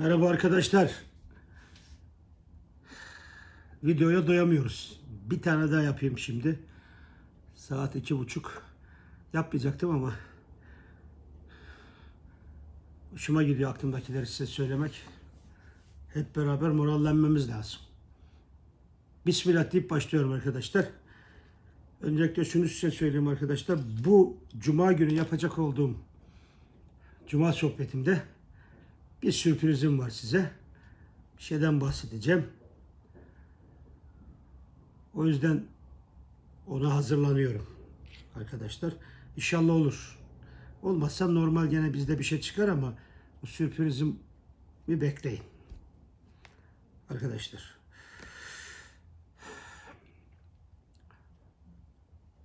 Merhaba arkadaşlar. Videoya doyamıyoruz. Bir tane daha yapayım şimdi. Saat iki buçuk. Yapmayacaktım ama hoşuma gidiyor aklımdakileri size söylemek. Hep beraber morallenmemiz lazım. Bismillah deyip başlıyorum arkadaşlar. Öncelikle şunu size söyleyeyim arkadaşlar. Bu cuma günü yapacak olduğum cuma sohbetimde bir sürprizim var size. Bir şeyden bahsedeceğim. O yüzden ona hazırlanıyorum arkadaşlar. İnşallah olur. Olmazsa normal gene bizde bir şey çıkar ama bu sürprizimi bekleyin. Arkadaşlar.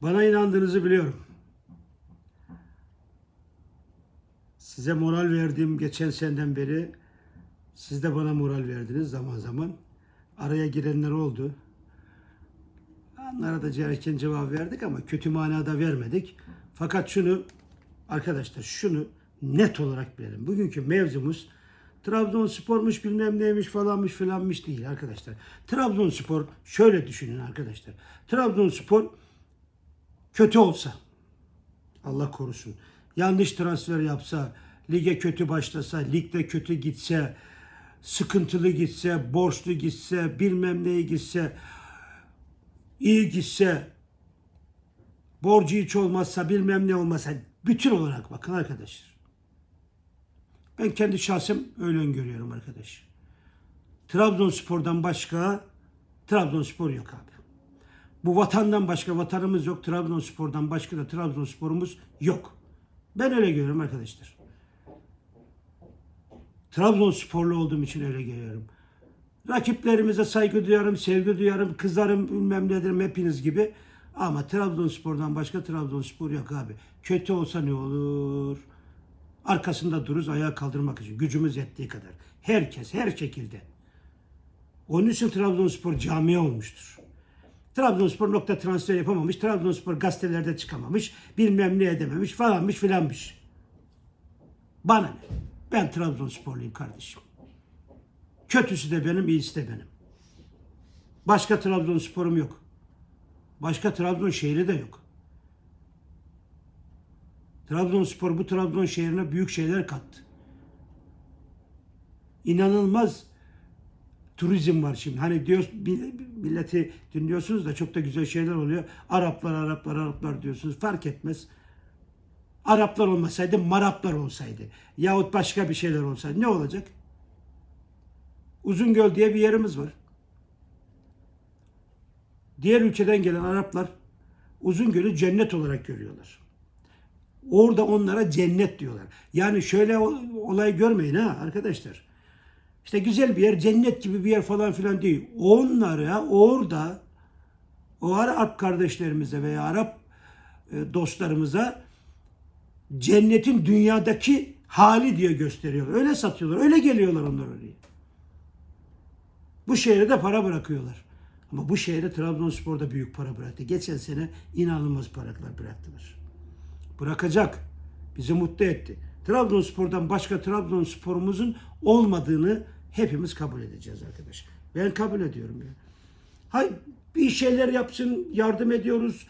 Bana inandığınızı biliyorum. Size moral verdiğim geçen seneden beri siz de bana moral verdiniz zaman zaman. Araya girenler oldu. Onlara da gereken cevap verdik ama kötü manada vermedik. Fakat şunu arkadaşlar şunu net olarak bilelim. Bugünkü mevzumuz Trabzonspor'muş bilmem neymiş falanmış filanmış değil arkadaşlar. Trabzonspor şöyle düşünün arkadaşlar. Trabzonspor kötü olsa Allah korusun. Yanlış transfer yapsa, lige kötü başlasa, ligde kötü gitse, sıkıntılı gitse, borçlu gitse, bilmem neye gitse, iyi gitse, borcu hiç olmazsa, bilmem ne olmasa, bütün olarak bakın arkadaşlar. Ben kendi şahsım öyle öngörüyorum arkadaş. Trabzonspor'dan başka Trabzonspor yok abi. Bu vatandan başka vatanımız yok. Trabzonspor'dan başka da Trabzonspor'umuz yok. Ben öyle görüyorum arkadaşlar. Trabzonsporlu olduğum için öyle görüyorum. Rakiplerimize saygı duyarım, sevgi duyarım, kızarım bilmem ne derim hepiniz gibi. Ama Trabzonspor'dan başka Trabzonspor yok abi. Kötü olsa ne olur? Arkasında dururuz ayağa kaldırmak için. Gücümüz yettiği kadar. Herkes, her şekilde. Onun için Trabzonspor camia olmuştur. Trabzonspor nokta transfer yapamamış. Trabzonspor gazetelerde çıkamamış. Bilmem ne edememiş falanmış filanmış. Bana ne? Ben Trabzonsporluyum kardeşim. Kötüsü de benim, iyisi de benim. Başka Trabzonsporum yok. Başka Trabzon şehri de yok. Trabzonspor bu Trabzon şehrine büyük şeyler kattı. İnanılmaz turizm var şimdi. Hani diyor milleti dinliyorsunuz da çok da güzel şeyler oluyor. Araplar, Araplar, Araplar diyorsunuz. Fark etmez. Araplar olmasaydı Maraplar olsaydı. Yahut başka bir şeyler olsaydı ne olacak? Uzungöl diye bir yerimiz var. Diğer ülkeden gelen Araplar Uzungöl'ü cennet olarak görüyorlar. Orada onlara cennet diyorlar. Yani şöyle olay görmeyin ha arkadaşlar. İşte güzel bir yer, cennet gibi bir yer falan filan değil. Onlara orada o Arap kardeşlerimize veya Arap e, dostlarımıza cennetin dünyadaki hali diye gösteriyorlar. Öyle satıyorlar. Öyle geliyorlar onlar oraya. Bu şehre de para bırakıyorlar. Ama bu şehre Trabzonspor'da büyük para bıraktı. Geçen sene inanılmaz paralar bıraktılar. Bırakacak. Bizi mutlu etti. Trabzonspor'dan başka Trabzonspor'umuzun olmadığını hepimiz kabul edeceğiz arkadaş. Ben kabul ediyorum ya. Hay bir şeyler yapsın, yardım ediyoruz,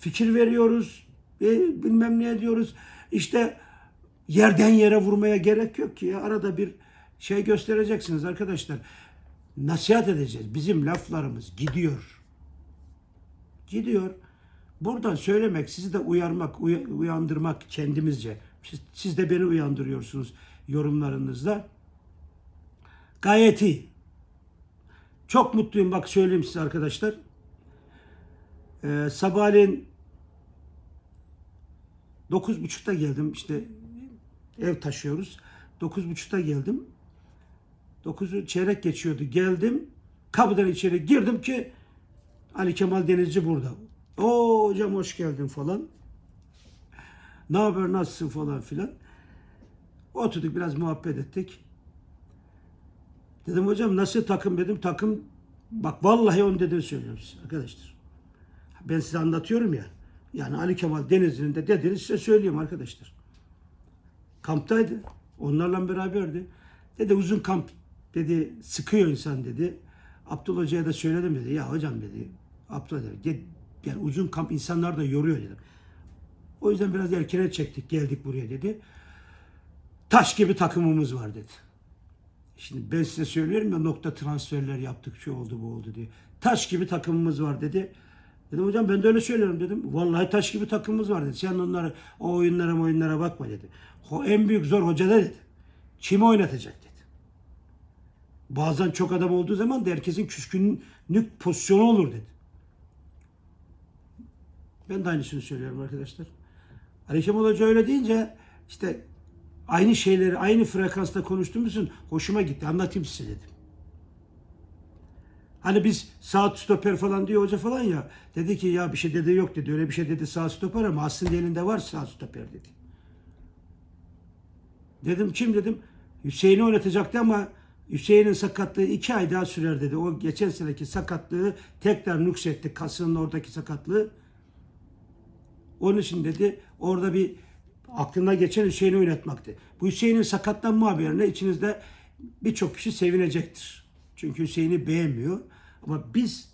fikir veriyoruz, e, bilmem ne ediyoruz. İşte yerden yere vurmaya gerek yok ki. Arada bir şey göstereceksiniz arkadaşlar. Nasihat edeceğiz. Bizim laflarımız gidiyor. Gidiyor. Buradan söylemek, sizi de uyarmak, uy- uyandırmak kendimizce. Siz, siz de beni uyandırıyorsunuz yorumlarınızda. Gayet iyi. Çok mutluyum bak söyleyeyim size arkadaşlar. Ee, sabahleyin 9.30'da geldim işte ev taşıyoruz. 9.30'da geldim. 9'u çeyrek geçiyordu. Geldim. Kapıdan içeri girdim ki Ali Kemal Denizci burada. O hocam hoş geldin falan. Ne haber nasılsın falan filan. Oturduk biraz muhabbet ettik. Dedim hocam nasıl takım dedim. Takım bak vallahi onu dedim söylüyorum size arkadaşlar. Ben size anlatıyorum ya. Yani Ali Kemal Denizli'nin de dediğini size söyleyeyim arkadaşlar. Kamptaydı. Onlarla beraberdi. Dedi uzun kamp dedi sıkıyor insan dedi. Abdullah Hoca'ya da söyledim dedi. Ya hocam dedi. Abdullah dedi. Gel uzun kamp insanlar da yoruyor dedim. O yüzden biraz erkene çektik geldik buraya dedi. Taş gibi takımımız var dedi. Şimdi ben size söylüyorum ya nokta transferler yaptık şu oldu bu oldu diye. Taş gibi takımımız var dedi. Dedim hocam ben de öyle söylüyorum dedim. Vallahi taş gibi takımımız var dedi. Sen onlara o oyunlara oyunlara bakma dedi. O en büyük zor hoca da dedi. Kimi oynatacak dedi. Bazen çok adam olduğu zaman da herkesin küskünlük pozisyonu olur dedi. Ben de aynısını söylüyorum arkadaşlar. Ali Kemal Hoca öyle deyince işte aynı şeyleri aynı frekansta konuştuğumuzun hoşuma gitti. Anlatayım size dedim. Hani biz sağ stoper falan diyor hoca falan ya. Dedi ki ya bir şey dedi yok dedi. Öyle bir şey dedi sağ stoper ama aslında elinde var sağ stoper dedi. Dedim kim dedim. Hüseyin'i oynatacaktı ama Hüseyin'in sakatlığı iki ay daha sürer dedi. O geçen seneki sakatlığı tekrar nüksetti. Kasının oradaki sakatlığı. Onun için dedi orada bir aklına geçen Hüseyin'i oynatmaktı. Bu Hüseyin'in sakatlanma haberine içinizde birçok kişi sevinecektir. Çünkü Hüseyin'i beğenmiyor. Ama biz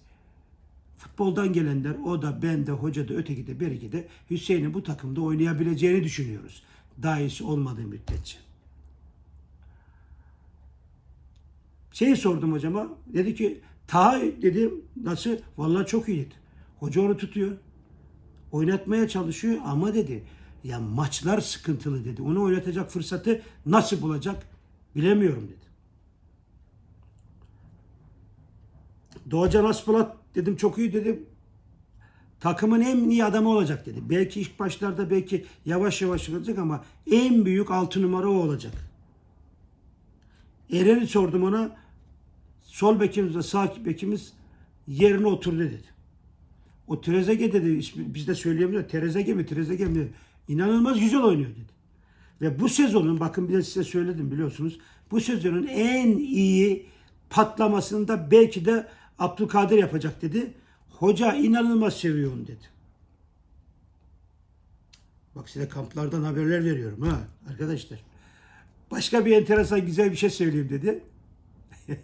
futboldan gelenler o da ben de hoca da öteki de beriki de Hüseyin'in bu takımda oynayabileceğini düşünüyoruz. Daha iyisi olmadığı müddetçe. Şeyi sordum hocama. Dedi ki Taha dedim nasıl? Vallahi çok iyi dedi. Hoca onu tutuyor. Oynatmaya çalışıyor ama dedi ya maçlar sıkıntılı dedi. Onu oynatacak fırsatı nasıl bulacak bilemiyorum dedi. Doğacan Aspolat dedim çok iyi dedim. Takımın en iyi adamı olacak dedi. Belki ilk başlarda belki yavaş yavaş olacak ama en büyük altı numara o olacak. Eren'i sordum ona. Sol bekimiz ve sağ bekimiz yerine oturdu dedi. O Trezege dedi, ismi, biz de söyleyemiyoruz. Trezege mi, Trezege mi? İnanılmaz güzel oynuyor dedi. Ve bu sezonun, bakın bir de size söyledim biliyorsunuz. Bu sezonun en iyi patlamasını da belki de Abdülkadir yapacak dedi. Hoca inanılmaz seviyor onu dedi. Bak size kamplardan haberler veriyorum ha arkadaşlar. Başka bir enteresan güzel bir şey söyleyeyim dedi.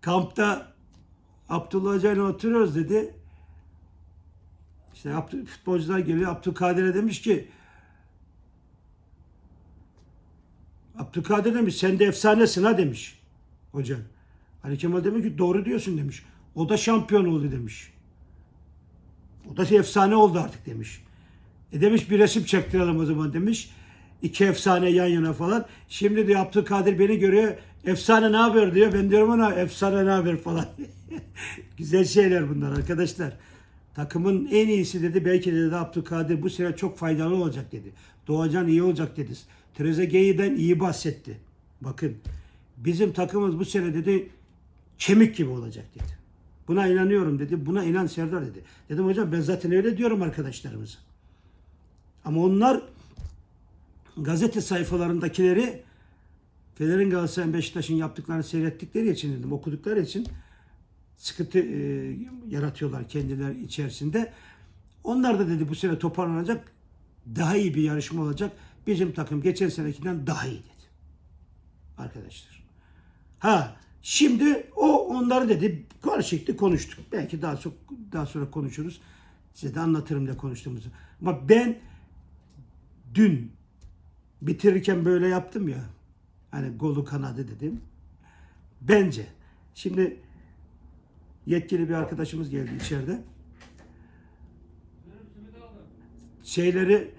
Kampta Abdullah Hoca ile oturuyoruz dedi. İşte futbolcular geliyor. Abdülkadir'e demiş ki Abdülkadir demiş sen de efsanesin ha demiş hoca. Ali Kemal demiş ki doğru diyorsun demiş. O da şampiyon oldu demiş. O da efsane oldu artık demiş. E demiş bir resim çektirelim o zaman demiş. İki efsane yan yana falan. Şimdi diyor Abdülkadir beni görüyor. Efsane ne haber diyor. Ben diyorum ona efsane ne haber falan. Güzel şeyler bunlar arkadaşlar. Takımın en iyisi dedi. Belki de dedi Abdülkadir bu sene çok faydalı olacak dedi. Doğacan iyi olacak dedi. Trezeguet'den iyi bahsetti. Bakın bizim takımımız bu sene dedi kemik gibi olacak dedi. Buna inanıyorum dedi. Buna inan Serdar dedi. Dedim hocam ben zaten öyle diyorum arkadaşlarımıza. Ama onlar gazete sayfalarındakileri Fener'in Galatasaray'ın Beşiktaş'ın yaptıklarını seyrettikleri için dedim, okudukları için sıkıntı e, yaratıyorlar kendileri içerisinde. Onlar da dedi bu sene toparlanacak. Daha iyi bir yarışma olacak. Bizim takım geçen senekinden daha iyi dedi. Arkadaşlar. Ha şimdi o onları dedi karşılıklı konuştuk. Belki daha çok daha sonra konuşuruz. Size de anlatırım da konuştuğumuzu. Ama ben dün bitirirken böyle yaptım ya. Hani golü kanadı dedim. Bence. Şimdi yetkili bir arkadaşımız geldi içeride. Şeyleri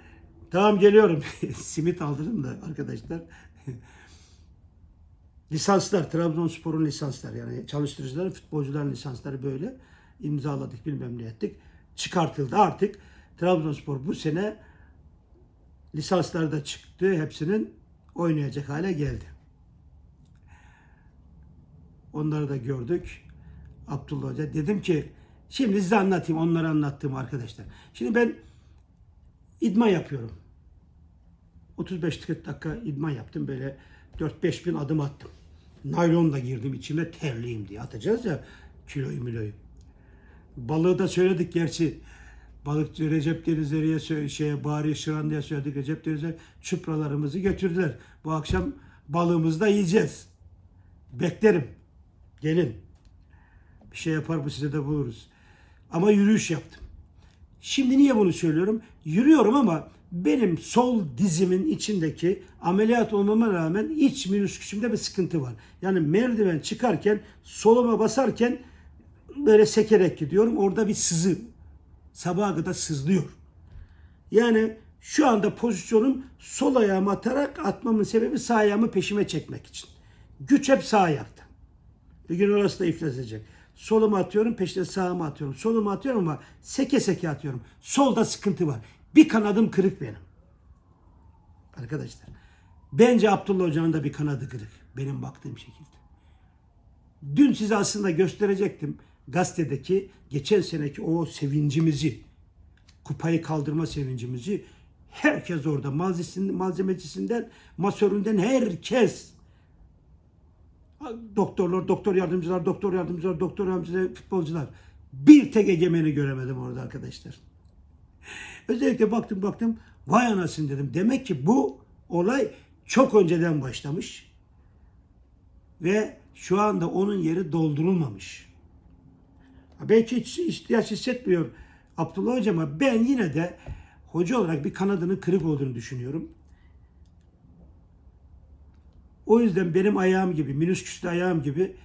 tamam geliyorum. Simit aldırdım da arkadaşlar. lisanslar, Trabzonspor'un lisansları yani çalıştırıcıların, futbolcuların lisansları böyle imzaladık bilmem ne ettik. Çıkartıldı artık. Trabzonspor bu sene lisansları da çıktı. Hepsinin oynayacak hale geldi. Onları da gördük. Abdullah Hoca. Dedim ki şimdi size anlatayım onları anlattığım arkadaşlar. Şimdi ben idman yapıyorum. 35-40 dakika idman yaptım. Böyle 4-5 bin adım attım. Naylonla girdim içime terliyim diye. Atacağız ya kiloyu miloyu. Balığı da söyledik gerçi. Balıkçı Recep Denizleri'ye şeye bari Şıran diye söyledik. Recep Denizler çupralarımızı götürdüler. Bu akşam balığımızı da yiyeceğiz. Beklerim. Gelin. Bir şey yapar mı size de buluruz. Ama yürüyüş yaptım. Şimdi niye bunu söylüyorum? Yürüyorum ama benim sol dizimin içindeki ameliyat olmama rağmen iç menisküsümde bir sıkıntı var. Yani merdiven çıkarken soluma basarken böyle sekerek gidiyorum. Orada bir sızı. Sabaha kadar sızlıyor. Yani şu anda pozisyonum sol ayağımı atarak atmamın sebebi sağ ayağımı peşime çekmek için. Güç hep sağ ayakta. Bir gün orası da iflas edecek. Solumu atıyorum peşine sağımı atıyorum. Solumu atıyorum ama seke seke atıyorum. Solda sıkıntı var. Bir kanadım kırık benim. Arkadaşlar. Bence Abdullah Hoca'nın da bir kanadı kırık. Benim baktığım şekilde. Dün size aslında gösterecektim gazetedeki geçen seneki o sevincimizi, kupayı kaldırma sevincimizi herkes orada malzemecisinden, masöründen herkes doktorlar, doktor yardımcılar, doktor yardımcılar, doktor yardımcılar, futbolcular. Bir tek egemeni göremedim orada arkadaşlar. Özellikle baktım baktım vay anasını dedim. Demek ki bu olay çok önceden başlamış. Ve şu anda onun yeri doldurulmamış. Belki hiç ihtiyaç hissetmiyor Abdullah Hoca ama ben yine de hoca olarak bir kanadının kırık olduğunu düşünüyorum. O yüzden benim ayağım gibi, minüsküslü ayağım gibi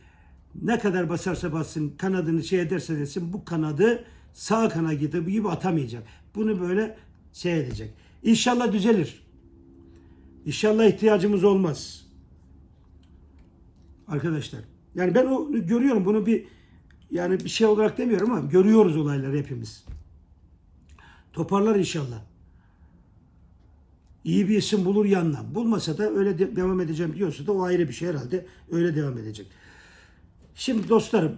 ne kadar basarsa bassın, kanadını şey ederse desin bu kanadı sağ kana gibi, gibi atamayacak. Bunu böyle şey edecek. İnşallah düzelir. İnşallah ihtiyacımız olmaz. Arkadaşlar. Yani ben onu görüyorum. Bunu bir yani bir şey olarak demiyorum ama görüyoruz olayları hepimiz. Toparlar inşallah. İyi bir isim bulur yanına. Bulmasa da öyle de- devam edeceğim diyorsa da o ayrı bir şey herhalde. Öyle devam edecek. Şimdi dostlarım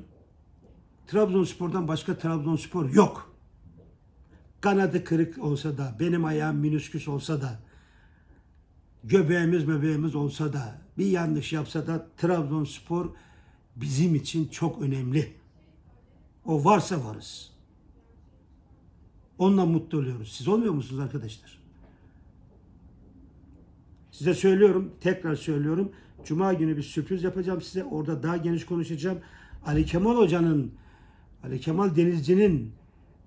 Trabzonspor'dan başka Trabzonspor yok. Kanadı kırık olsa da, benim ayağım minüsküs olsa da, göbeğimiz mebeğimiz olsa da, bir yanlış yapsa da Trabzonspor bizim için çok önemli. O varsa varız. Onunla mutlu oluyoruz. Siz olmuyor musunuz arkadaşlar? Size söylüyorum, tekrar söylüyorum. Cuma günü bir sürpriz yapacağım size. Orada daha geniş konuşacağım. Ali Kemal Hoca'nın, Ali Kemal Denizci'nin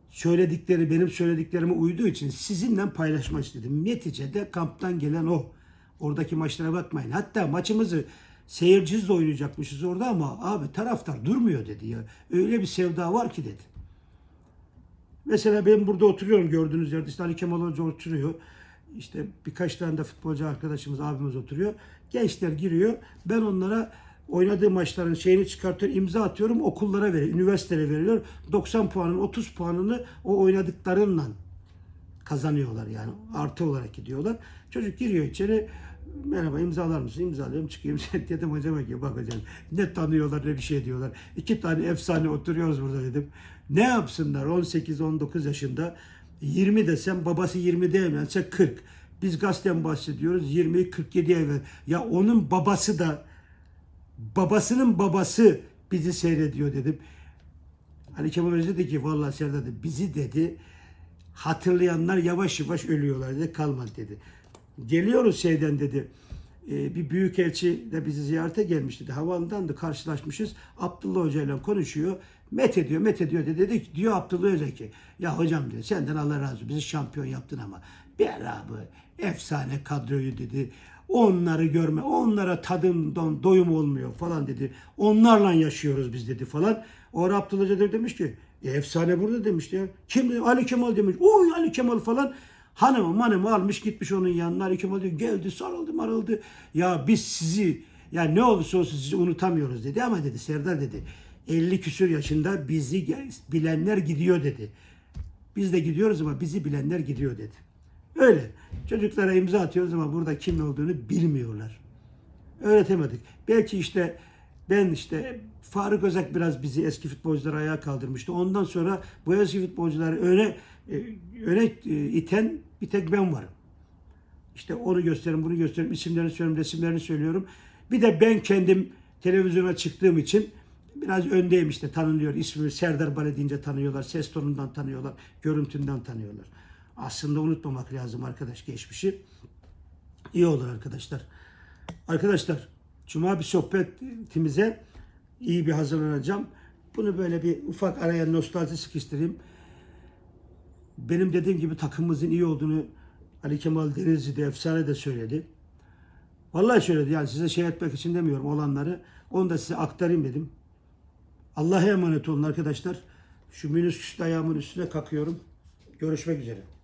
söyledikleri benim söylediklerime uyduğu için sizinle paylaşmak istedim. Neticede kamptan gelen o. Oradaki maçlara bakmayın. Hatta maçımızı seyircisiz oynayacakmışız orada ama abi taraftar durmuyor dedi ya. Öyle bir sevda var ki dedi. Mesela ben burada oturuyorum gördüğünüz yerde işte Ali Kemal Hoca oturuyor. İşte birkaç tane de futbolcu arkadaşımız, abimiz oturuyor. Gençler giriyor. Ben onlara oynadığı maçların şeyini çıkartıyorum, imza atıyorum, okullara veriyor, üniversitelere veriliyor. 90 puanın 30 puanını o oynadıklarınla kazanıyorlar yani. Artı olarak gidiyorlar. Çocuk giriyor içeri. Merhaba imzalar mısın? İmzalıyorum çıkayım. dedim hocama ki bak hocam ne tanıyorlar ne bir şey diyorlar. İki tane efsane oturuyoruz burada dedim. Ne yapsınlar 18-19 yaşında 20 desem babası 20'de evlense 40. Biz gazeteden bahsediyoruz 20'yi 47'ye evlen. Ya onun babası da babasının babası bizi seyrediyor dedim. Hani Kemal Hoca dedi ki vallahi Serdar bizi dedi hatırlayanlar yavaş yavaş ölüyorlar dedi kalmadı dedi. Geliyoruz şeyden dedi. E, bir büyükelçi de bizi ziyarete gelmiş dedi. Havaalanından da karşılaşmışız. Abdullah Hoca ile konuşuyor. Met ediyor, met ediyor dedi. Dedi ki, diyor Abdullah Hoca ki ya hocam diyor senden Allah razı olsun bizi şampiyon yaptın ama bir abi efsane kadroyu dedi. Onları görme, onlara tadım don- doyum olmuyor falan dedi. Onlarla yaşıyoruz biz dedi falan. O Abdullah Hoca demiş ki e, efsane burada demişti ya. Kim dedi? Ali Kemal demiş. Oy Ali Kemal falan. Hanımı manımı almış gitmiş onun yanına. Kemal diyor geldi sarıldı marıldı. Ya biz sizi ya ne olursa olsun sizi unutamıyoruz dedi ama dedi Serdar dedi. 50 küsür yaşında bizi bilenler gidiyor dedi. Biz de gidiyoruz ama bizi bilenler gidiyor dedi. Öyle. Çocuklara imza atıyoruz ama burada kim olduğunu bilmiyorlar. Öğretemedik. Belki işte ben işte Faruk Özak biraz bizi eski futbolcuları ayağa kaldırmıştı. Ondan sonra bu eski futbolcuları öne e, öne e, iten bir tek ben varım. İşte onu gösteririm, bunu gösteririm, isimlerini söylüyorum, resimlerini söylüyorum. Bir de ben kendim televizyona çıktığım için biraz öndeyim işte tanınıyor. İsmimi Serdar Bale deyince tanıyorlar, ses tonundan tanıyorlar, görüntünden tanıyorlar. Aslında unutmamak lazım arkadaş geçmişi. İyi olur arkadaşlar. Arkadaşlar Cuma bir sohbetimize iyi bir hazırlanacağım. Bunu böyle bir ufak araya nostalji sıkıştırayım. Benim dediğim gibi takımımızın iyi olduğunu Ali Kemal Denizci de efsane de söyledi. Vallahi söyledi yani size şey etmek için demiyorum olanları. Onu da size aktarayım dedim. Allah'a emanet olun arkadaşlar. Şu minüsküs ayağımın üstüne kakıyorum. Görüşmek üzere.